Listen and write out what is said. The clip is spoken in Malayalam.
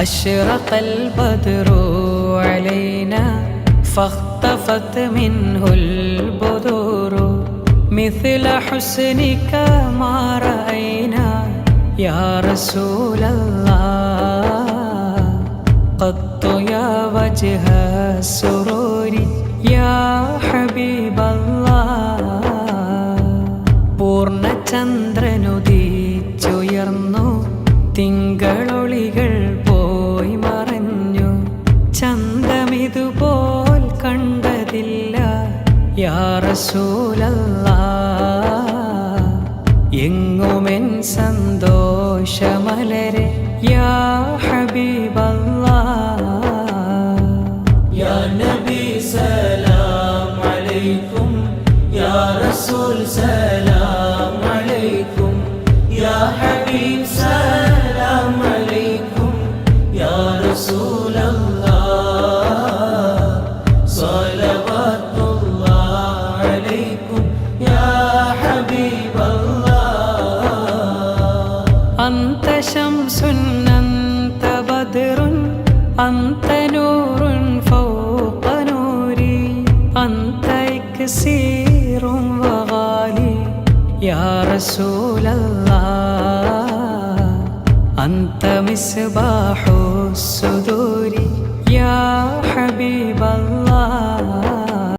أشرق البدر علينا فاختفت منه البدور مثل حسنك ما رأينا يا رسول الله قط يا وجه السرور يا حبيب الله പൂർണ്ണചന്ദ്രനുദീച്ചുയർന്നു തിങ്കളൊളികൾ ഇതുപോൽ കണ്ടതില്ല യാറസൂലല്ല എങ്ങുമെൻ സന്തോഷമലരെ യാ ഹബീബല്ല. യാ നബി സലാം അലൈക്കും യാ റസൂൽ സലാം അലൈക്കും യാ ഹബീബ് സലാം അലൈക്കും യാ റസൂലല്ലാ. شمس أنت بدر أنت نور فوق نوري أنت إكسير وغالي يا رسول الله أنت مصباح الصدور يا حبيب الله